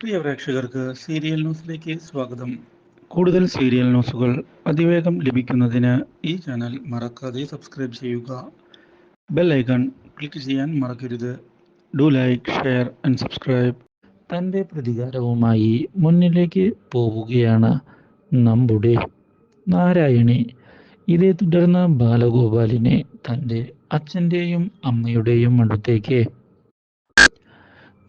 പ്രിയ പ്രേക്ഷകർക്ക് സീരിയൽ ന്യൂസിലേക്ക് സ്വാഗതം. കൂടുതൽ സീരിയൽ ന്യൂസുകൾ അതിവേഗം ലഭിക്കുന്നതിന് ഈ ചാനൽ മറക്കാതെ സബ്സ്ക്രൈബ് ചെയ്യുക. ബെൽ ഐക്കൺ ക്ലിക്ക് ചെയ്യാൻ മറക്കരുത്. Do like share and subscribe. തന്റെ പ്രതികാരവുമായി മുന്നിലേക്ക് പോവുകയാണ് നമ്മുടെ നാരായണി. ഇതേ തുടർന്ന് ബാലഗോപാലിനെ തന്റെ അച്ഛന്റെയും അമ്മയുടെയും അടുത്തേക്ക്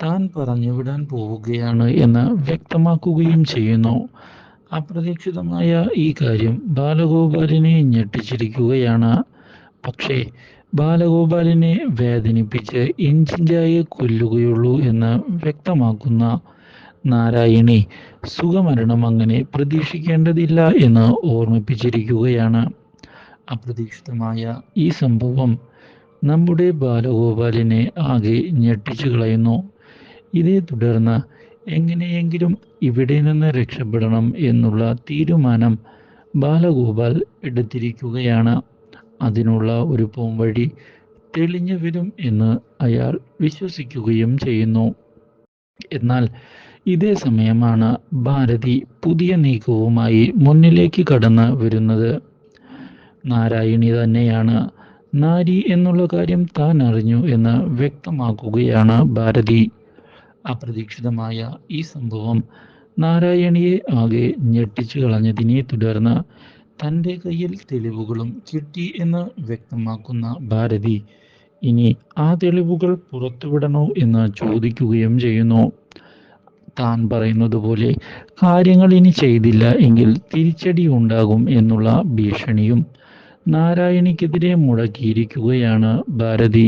താൻ പറഞ്ഞുവിടാൻ പോവുകയാണ് എന്ന് വ്യക്തമാക്കുകയും ചെയ്യുന്നു. അപ്രതീക്ഷിതമായ ഈ കാര്യം ബാലഗോപാലിനെ ഞെട്ടിച്ചിരിക്കുകയാണ്. പക്ഷേ ബാലഗോപാലിനെ വേദനിപ്പിച്ച് ഇഞ്ചിഞ്ചായി കൊല്ലുകയുള്ളൂ എന്ന് വ്യക്തമാക്കുന്ന നാരായണി സുഖമരണം അങ്ങനെ പ്രതീക്ഷിക്കേണ്ടതില്ല എന്ന് ഓർമ്മിപ്പിച്ചിരിക്കുകയാണ്. അപ്രതീക്ഷിതമായ ഈ സംഭവം നമ്മുടെ ബാലഗോപാലിനെ ആകെ ഞെട്ടിച്ചു കളയുന്നു ഇതേ തുടർന്ന് എങ്ങനെയെങ്കിലും ഇവിടെ നിന്ന് രക്ഷപ്പെടണം എന്നുള്ള തീരുമാനം ബാലഗോപാൽ എടുത്തിരിക്കുകയാണ്. അതിനുള്ള ഒരു പോംവഴി തെളിഞ്ഞു വരും എന്ന് അയാൾ വിശ്വസിക്കുകയും ചെയ്യുന്നു. എന്നാൽ ഇതേ സമയമാണ് ഭാരതി പുതിയ നീക്കവുമായി മുന്നിലേക്ക് കടന്ന് വരുന്നത്. നാരായണി തന്നെയാണ് നാരി എന്നുള്ള കാര്യം താൻ അറിഞ്ഞു എന്ന് വ്യക്തമാക്കുകയാണ് ഭാരതി. അപ്രതീക്ഷിതമായ ഈ സംഭവം നാരായണിയെ ആകെ ഞെട്ടിച്ചു കളഞ്ഞതിനെ തുടർന്ന് തന്റെ കയ്യിൽ തെളിവുകളും കിട്ടി എന്ന് വ്യക്തമാക്കുന്ന ഭാരതി ഇനി ആ തെളിവുകൾ പുറത്തുവിടണോ എന്ന് ചോദിക്കുകയും ചെയ്യുന്നു. താൻ പറയുന്നത് പോലെ കാര്യങ്ങൾ ഇനി ചെയ്തില്ല എങ്കിൽ തിരിച്ചടി ഉണ്ടാകും എന്നുള്ള ഭീഷണിയും നാരായണിക്കെതിരെ മുടക്കിയിരിക്കുകയാണ് Bharathi.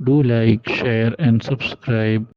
Do like share and subscribe.